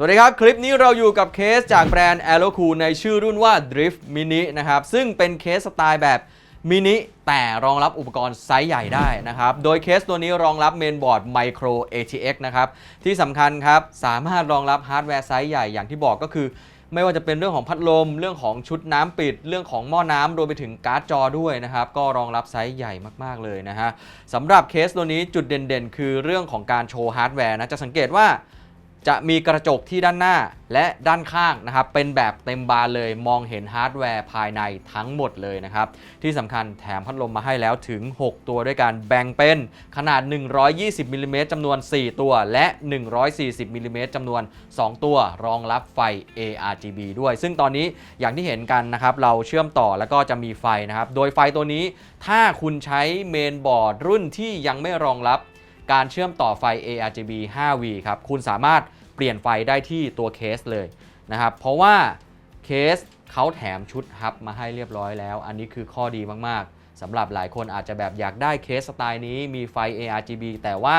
สวัสดีครับ คลิปนี้เราอยู่กับเคสจากแบรนด์ a e r o c o o l ในชื่อรุ่นว่า Drift Mini นะครับ ซึ่งเป็นเคสสไตล์แบบมินิแต่รองรับอุปกรณ์ไซส์ใหญ่ได้นะครับ โดยเคสตัวนี้รองรับเมนบอร์ด Micro ATX นะครับ ที่สำคัญครับ สามารถรองรับฮาร์ดแวร์ไซส์ใหญ่อย่างที่บอกก็คือ ไม่ว่าจะเป็นเรื่องของพัดลม เรื่องของชุดน้ำปิด เรื่องของหม้อน้ำรวมไปถึงการ์ดจอด้วยนะครับ ก็รองรับไซส์ใหญ่มากๆเลยนะฮะสำหรับเคสตัวนี้จุดเด่นๆ คือเรื่องของการโชว์ฮาร์ดแวร์นะจะสังเกตว่า จะมีกระจกที่ด้านหน้าและด้านข้างนะครับ เป็นแบบเต็มบานเลยมองเห็นฮาร์ดแวร์ภายในทั้งหมดเลยนะครับ ที่สำคัญแถมพัดลมมาให้แล้วถึง 6 ตัวด้วยกันแบ่งเป็นขนาด 120มิลลิเมตรจำนวน 4 ตัว และ 140มิลลิเมตรจำนวน 2 ตัว รองรับไฟ ARGB ด้วย ซึ่งตอนนี้อย่างที่เห็นกันนะครับ เราเชื่อมต่อแล้วก็จะมีไฟนะครับ โดยไฟตัวนี้ถ้าคุณใช้เมนบอร์ดรุ่นที่ยังไม่รองรับการเชื่อมต่อไฟ ARGB 5V ครับ คุณสามารถ เปลี่ยนไฟได้ที่ตัวเคสเลยนะครับ เพราะว่าเคสเขาแถมชุดฮับมาให้เรียบร้อยแล้ว อันนี้คือข้อดีมากๆสำหรับหลายคนอาจจะแบบอยากได้เคสสไตล์นี้มีไฟ ARGB แต่ว่า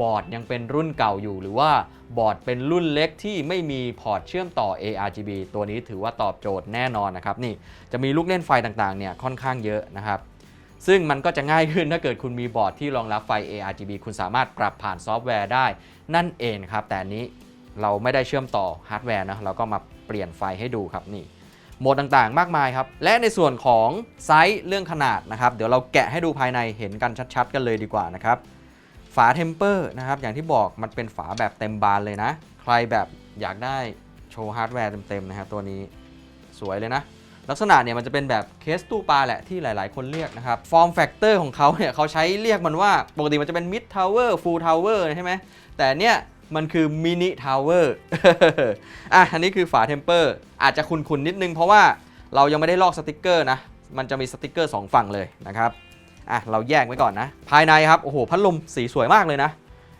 บอร์ดยังเป็นรุ่นเก่าอยู่ หรือว่าบอร์ดเป็นรุ่นเล็กที่ไม่มีพอร์ตเชื่อมต่อ ARGB ตัวนี้ถือว่าตอบโจทย์แน่นอนนะครับนี่จะมีลูกเล่นไฟต่างๆเนี่ยค่อนข้างเยอะนะครับซึ่งมันก็จะง่ายขึ้นถ้าเกิดคุณมีบอร์ดที่รองรับไฟ ARGB คุณสามารถปรับผ่านซอฟต์แวร์ได้นั่นเองครับ แต่นี้ เราไม่ได้เชื่อมต่อฮาร์ดแวร์นะเราก็มาเปลี่ยนไฟให้ดูครับนี่โหมดต่างๆ มากมายครับ และในส่วนของไซส์เรื่องขนาดนะครับ เดี๋ยวเราแกะให้ดูภายในเห็นกันชัดๆ กันเลยดีกว่านะครับ ฝาเทมเปอร์นะครับ อย่างที่บอกมันเป็นฝาแบบเต็มบานเลยนะ ใครแบบอยากได้โชว์ฮาร์ดแวร์เต็มๆนะครับตัวนี้สวยเลยนะ ลักษณะเนี่ยมันจะเป็นแบบเคสตู้ปลาแหละที่หลายๆ คนเรียกนะครับฟอร์มแฟกเตอร์ของเขาเนี่ยเขาใช้เรียกมันว่า ปกติมันจะเป็นมิดทาวเวอร์ฟูลทาวเวอร์ใช่ไหมแต่เนี่ย มันคือมินิทาวเวอร์อะอันนี้คือฝาเทมเปอร์อาจจะคุ้นๆนิดนึงเพราะว่าเรายังไม่ได้ลอกสติกเกอร์นะ มันจะมีสติกเกอร์ 2 ฝั่งเลยนะครับอะเราแยกไว้ก่อนนะ ภายในครับ โอ้โห พัดลมสีสวยมากเลยนะ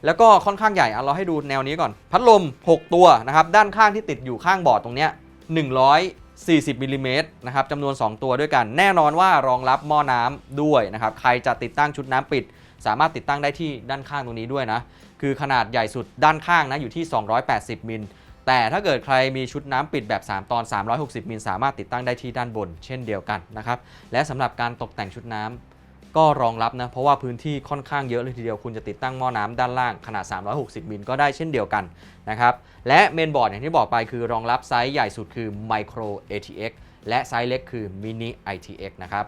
แล้วก็ค่อนข้างใหญ่เอาเราให้ดูแนวนี้ก่อน พัดลม 6 ตัวนะครับ ด้านข้างที่ติดอยู่ข้างบอร์ดตรงเนี้ย140มิลลิเมตรนะครับจำนวน 2 ตัวด้วยกัน แน่นอนว่ารองรับหม้อน้ำด้วยนะครับ ใครจะติดตั้งชุดน้ำปิด สามารถติดตั้งได้ที่ด้านข้างตรงนี้ด้วยนะ คือขนาดใหญ่สุดด้านข้างนะอยู่ที่ 280 มิล แต่ถ้าเกิดใครมีชุดน้ำปิดแบบ 3 ตอน 360 มิล สามารถติดตั้งได้ที่ด้านบน เช่นเดียวกันนะครับ และสำหรับการตกแต่งชุดน้ำก็รองรับนะ เพราะว่าพื้นที่ค่อนข้างเยอะเลยทีเดียว คุณจะติดตั้งหม้อน้ำด้านล่างขนาด 360 มิลก็ได้เช่นเดียวกันนะครับ และเมนบอร์ดอย่างที่บอกไปคือรองรับไซส์ใหญ่สุดคือ Micro ATX และไซส์เล็กคือ Mini ITX นะครับ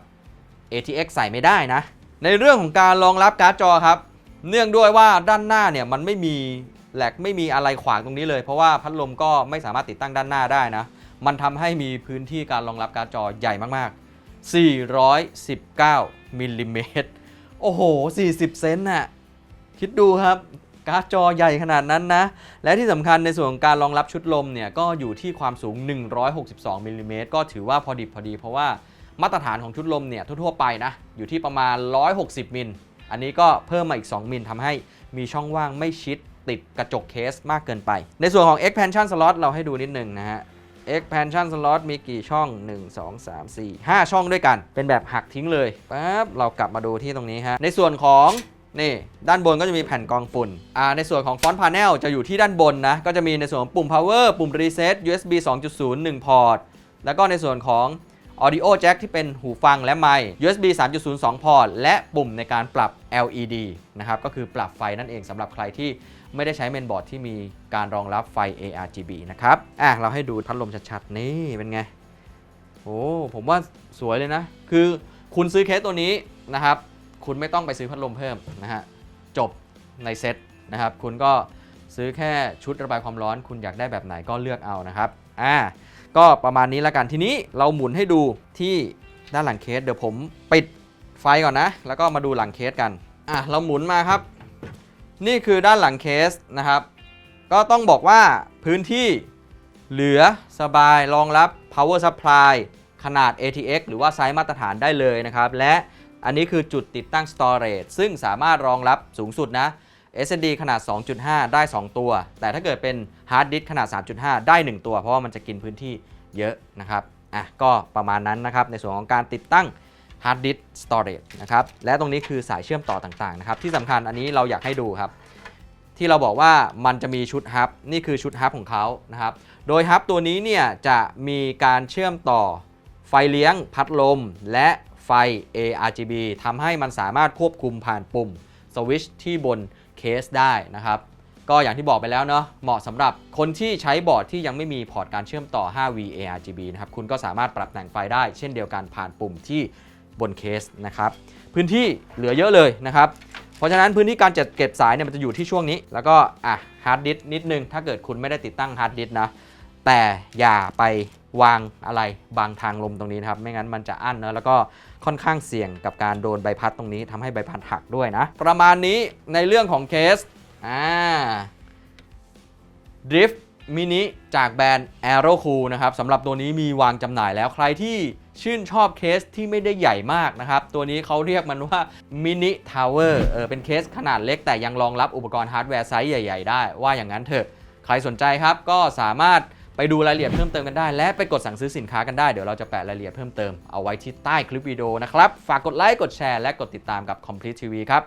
ATX ใส่ไม่ได้นะ ในเรื่องของการรองรับการ์ดจอครับ เนื่องด้วยว่าด้านหน้าเนี่ยมันไม่มีแหลกไม่มีอะไรขวางตรงนี้เลย เพราะว่าพัดลมก็ไม่สามารถติดตั้งด้านหน้าได้นะ มันทำให้มีพื้นที่การรองรับการ์ดจอใหญ่มากๆ 419มิลลิเมตรโอ้โห 40 เซนน่ะ คิดดูครับ การ์ดจอใหญ่ขนาดนั้นนะ และที่สำคัญในส่วนของการรองรับชุดลมเนี่ย ก็อยู่ที่ความสูง 162มิลลิเมตรก็ถือว่าพอดิบพอดีเพราะว่า มาตรฐานของชุดลมเนี่ยทั่วๆไปนะอยู่ที่ประมาณ 160 มิล อันนี้ก็เพิ่มมาอีก 2 มิลทำให้มีช่องว่างไม่ชิดติดกระจกเคสมากเกินไป ในส่วนของ expansion slot เราให้ดูนิดหนึ่งนะฮะ expansion slot มีกี่ช่อง 1 2 3 4 5 ช่องด้วยกัน เป็นแบบหักทิ้งเลยปั๊บเรากลับมาดูที่ตรงนี้ฮะ ในส่วนของนี่ด้านบนก็จะมีแผ่นกองฝุ่นอ่าในส่วนของฟอนต์พาเนลจะอยู่ที่ด้านบนนะ ก็จะมีในส่วนของปุ่ม power ปุ่ม reset USB 2.0 1 พอร์ต แล้วก็ในส่วนของ audio jack ที่เป็นหูฟังและไมค์ USB 3.0 2 พอร์ต และปุ่มในการปรับ LED นะครับ ก็คือปรับไฟนั่นเองสำหรับใครที่ไม่ได้ใช้เมนบอร์ดที่มีการรองรับไฟ ARGB นะครับ อะ เราให้ดูพัดลมชัดๆ นี่เป็นไง โอ้ ผมว่าสวยเลยนะ คือคุณซื้อเคสตัวนี้นะครับ คุณไม่ต้องไปซื้อพัดลมเพิ่มนะฮะ จบในเซ็ตนะครับ คุณก็ซื้อแค่ชุดระบายความร้อน คุณอยากได้แบบไหนก็เลือกเอานะครับ อ่า ก็ประมาณนี้แล้วกันทีนี้เราหมุนให้ดูที่ด้านหลังเคสเดี๋ยวผมปิดไฟก่อนนะ แล้วก็มาดูหลังเคสกันอะเราหมุนมาครับ นี่คือด้านหลังเคสนะครับ ก็ต้องบอกว่าพื้นที่เหลือสบายรองรับ power supply ขนาด ATX หรือว่าไซส์มาตรฐานได้เลยนะครับ และอันนี้คือจุดติดตั้ง storage ซึ่งสามารถรองรับสูงสุดนะ SSD ขนาด 2.5 ได้ 2 ตัว แต่ถ้าเกิดเป็น hard disk ขนาด 3.5 ได้ 1 ตัว เพราะว่ามันจะกินพื้นที่เยอะนะครับอะก็ประมาณนั้นนะครับ ในส่วนของการติดตั้ง hard disk storage นะครับ และตรงนี้คือสายเชื่อมต่อต่างๆนะครับ ที่สำคัญอันนี้เราอยากให้ดูครับ ที่เราบอกว่ามันจะมีชุดฮับ นี่คือชุดฮับของเขานะครับ โดยฮับตัวนี้เนี่ยจะมีการเชื่อมต่อไฟเลี้ยง พัดลม และไฟ ARGB ทำให้มันสามารถควบคุมผ่านปุ่ม สวิชที่บนเคสได้นะครับ ก็อย่างที่บอกไปแล้วเนาะเหมาะสำหรับคนที่ใช้บอร์ดที่ยังไม่มีพอร์ตการเชื่อมต่อ 5V ARGB นะครับคุณก็สามารถปรับแต่งไฟได้เช่นเดียวกันผ่านปุ่มที่บนเคสนะครับพื้นที่เหลือเยอะเลยนะครับเพราะฉะนั้นพื้นที่การจัดเก็บสายเนี่ยมันจะอยู่ที่ช่วงนี้ แล้วก็อะฮาร์ดดิสนิดนึง ถ้าเกิดคุณไม่ได้ติดตั้งฮาร์ดดิสนะแต่อย่าไป วางอะไรบางทางลมตรงนี้นะครับ ไม่งั้นมันจะอั้นเนอะแล้วก็ค่อนข้างเสี่ยงกับการโดนใบพัดตรงนี้ทำให้ใบพัดหักด้วยนะ ประมาณนี้ในเรื่องของเคสอ่า Drift Mini จากแบรนด์ Aero Cool นะครับสำหรับตัวนี้มีวางจำหน่ายแล้วใครที่ชื่นชอบเคสที่ไม่ได้ใหญ่มากนะครับ ตัวนี้เขาเรียกมันว่า Mini Tower เออเป็นเคสขนาดเล็กแต่ยังรองรับอุปกรณ์ฮาร์ดแวร์ไซส์ใหญ่ ๆ ได้ ว่าอย่างนั้นเถอะ ใครสนใจครับก็สามารถ ไปดูรายละเอียดเพิ่มเติมกันได้ และไปกดสั่งซื้อสินค้ากันได้ เดี๋ยวเราจะแปะรายละเอียดเพิ่มเติมเอาไว้ที่ใต้คลิปวิดีโอนะครับ ฝากกดไลค์ กดแชร์ และกดติดตามกับ Complete TV ครับ